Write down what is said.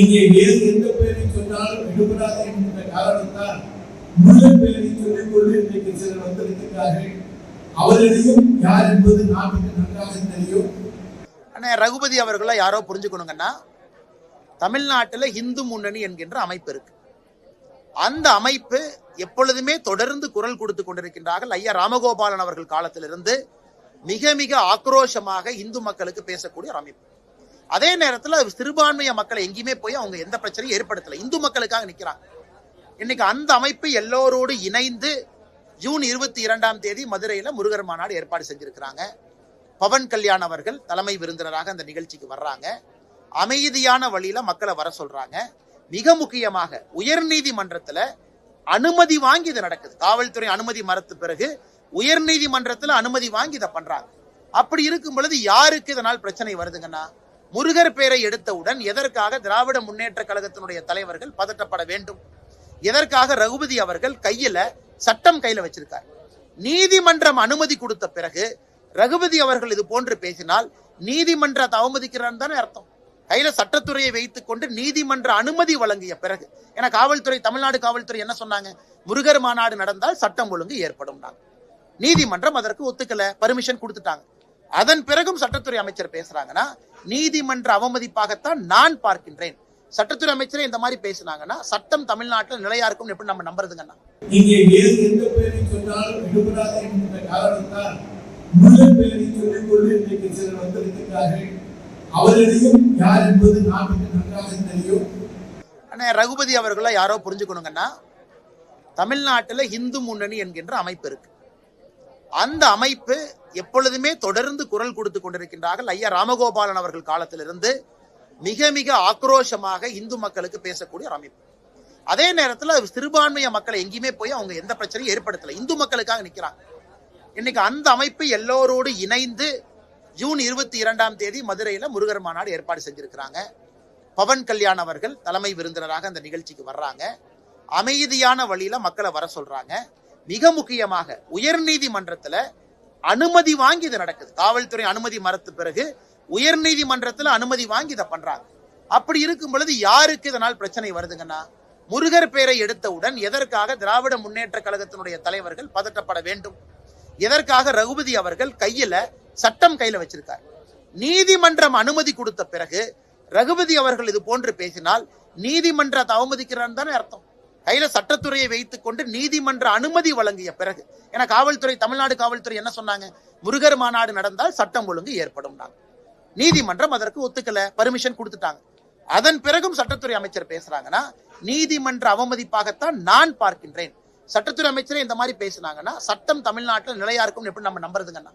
இங்கே வேறு எந்த பெயரை சொன்னாலும் எடுபடாது என்கின்ற காரணத்தால் முருகன் பெயரை சொல்லிக் கொண்டு இன்றைக்கு சிலர் வந்திருக்கிறார்கள். அவர்களிடம் யார் என்பது நாட்டுக்கு நன்றாக தெரியும். அண்ணே ரகுபதி அவர்களை யாரோ புரிஞ்சுக்கணுங்கன்னா தமிழ்நாட்டில் இந்து முன்னணி என்கின்ற அமைப்பு இருக்கு. அந்த அமைப்பு எப்பொழுதுமே தொடர்ந்து குரல் கொடுத்து கொண்டிருக்கின்றார்கள். ஐயா ராமகோபாலன் அவர்கள் காலத்திலிருந்து மிக மிக ஆக்ரோஷமாக இந்து மக்களுக்கு பேசக்கூடிய ஒரு அமைப்பு. அதே நேரத்தில் சிறுபான்மைய மக்களை எங்கேயுமே போய் அவங்க எந்த பிரச்சனையும் ஏற்படுத்தலை. இந்து மக்களுக்காக நிக்கிறாங்க. இன்னைக்கு அந்த அமைப்பு எல்லோரோடு இணைந்து ஜூன் இருபத்தி இரண்டாம் தேதி மதுரையில முருகர் மாநாடு ஏற்பாடு செஞ்சிருக்கிறாங்க. பவன் கல்யாண் அவர்கள் தலைமை விருந்தினராக அந்த நிகழ்ச்சிக்கு வர்றாங்க. அமைதியான வழியில மக்களை வர சொல்றாங்க. மிக முக்கியமாக உயர்நீதிமன்றத்துல அனுமதி வாங்கி இது நடக்குது. காவல்துறை அனுமதி மறுத்த பிறகு உயர்நீதிமன்றத்துல அனுமதி வாங்கி இதை பண்றாங்க. அப்படி இருக்கும் பொழுது யாருக்கு இதனால் பிரச்சனை வருதுங்கன்னா முருகர் பேரை எடுத்தவுடன் எதற்காக திராவிட முன்னேற்ற கழகத்தினுடைய தலைவர்கள் பதட்டப்பட வேண்டும்? எதற்காக ரகுபதி அவர்கள் கையில சட்டம் கையில வச்சிருக்கார்? நீதிமன்றம் அனுமதி கொடுத்த பிறகு ரகுபதி அவர்கள் இது போன்று பேசினால் நீதிமன்றத்தை அவமதிக்கிறான்னு தானே அர்த்தம். கையில சட்டத்துறையை வைத்துக் கொண்டு நீதிமன்ற அனுமதி வழங்கிய பிறகு ஏன்னா காவல்துறை தமிழ்நாடு காவல்துறை என்ன சொன்னாங்க? முருகர் மாநாடு நடந்தால் சட்டம் ஒழுங்கு ஏற்படும் நீதிமன்றம் அதற்கு ஒத்துக்கல பர்மிஷன் கொடுத்துட்டாங்க. அதன் பிறகும் சட்டத்துறை அமைச்சர் பேசுறாங்கன்னா நீதிமன்ற அவமதிப்பாகத்தான் நான் பார்க்கின்றேன். சட்டத்துறை அமைச்சரே இந்த மாதிரி பேசினாங்கன்னா சட்டம் தமிழ்நாட்டில் நிலையா இருக்கும் எப்படி நம்ம நம்புறதுங்கண்ணா இங்கே வேறு எந்த பெயரை சொன்னாலும் எடுபடாது என்கின்ற காரணத்தால் முருகன் பெயரை சொல்லிக் கொண்டு இன்றைக்கு சிலர் வந்திருக்கிறார்கள். அவர்களிடம் யார் என்பது நாட்டுக்கு நன்றாக தெரியும். அண்ணே ரகுபதி அவர்களை யாரோ புரிஞ்சுக்கணுங்கன்னா தமிழ்நாட்டில் இந்து முன்னணி என்கின்ற அமைப்பு இருக்கு. அந்த அமைப்பு எப்பொழுதுமே தொடர்ந்து குரல் கொடுத்து கொண்டிருக்கின்றார்கள். ஐயா ராமகோபாலன் அவர்கள் காலத்திலிருந்து மிக மிக ஆக்ரோஷமாக இந்து மக்களுக்கு பேசக்கூடிய ஒரு அமைப்பு. அதே நேரத்தில் சிறுபான்மைய மக்களை எங்கேயுமே போய் அவங்க எந்த பிரச்சனையும் ஏற்படுத்தல. இந்து மக்களுக்காக நிற்கிறாங்க இன்னைக்கு அந்த அமைப்பு எல்லோரோடு இணைந்து ஜூன் இருபத்தி இரண்டாம் தேதி மதுரையில் முருகர் மாநாடு ஏற்பாடு செஞ்சிருக்கிறாங்க. பவன் கல்யாண் அவர்கள் தலைமை விருந்தினராக அந்த நிகழ்ச்சிக்கு வர்றாங்க. அமைதியான வழியில மக்களை வர சொல்றாங்க. மிக முக்கியமாக உயர்நீதிமன்றத்துல அனுமதி வாங்கி இது நடக்குது. காவல்துறை அனுமதி மறுத்த பிறகு உயர்நீதிமன்றத்துல அனுமதி வாங்கி இதை பண்றாங்க. அப்படி இருக்கும் பொழுது யாருக்கு இதனால் பிரச்சனை வருதுங்கன்னா முருகர் பேரை எடுத்தவுடன் எதற்காக திராவிட முன்னேற்ற கழகத்தினுடைய தலைவர்கள் பதட்டப்பட வேண்டும்? எதற்காக ரகுபதி அவர்கள் கையில சட்டம் கையில வச்சிருக்கார்? நீதிமன்றம் அனுமதி கொடுத்த பிறகு ரகுபதி அவர்கள் இது போன்று பேசினால் நீதிமன்றத்தை அவமதிக்கிறான்னு தானே அர்த்தம். கையில சட்டத்துறையை வைத்துக் கொண்டு நீதிமன்ற அனுமதி வழங்கிய பிறகு ஏன்னா காவல்துறை தமிழ்நாடு காவல்துறை என்ன சொன்னாங்க? முருகர் மாநாடு நடந்தால் சட்டம் ஒழுங்கு ஏற்படும் நீதிமன்றம் அதற்கு ஒத்துக்கல பர்மிஷன் கொடுத்துட்டாங்க. அதன் பிறகும் சட்டத்துறை அமைச்சர் பேசுறாங்கன்னா நீதிமன்ற அவமதிப்பாகத்தான் நான் பார்க்கின்றேன். சட்டத்துறை அமைச்சரே இந்த மாதிரி பேசினாங்கன்னா சட்டம் தமிழ்நாட்டில் நிலையா இருக்கும் எப்படி நம்ம நம்புறதுங்கண்ணா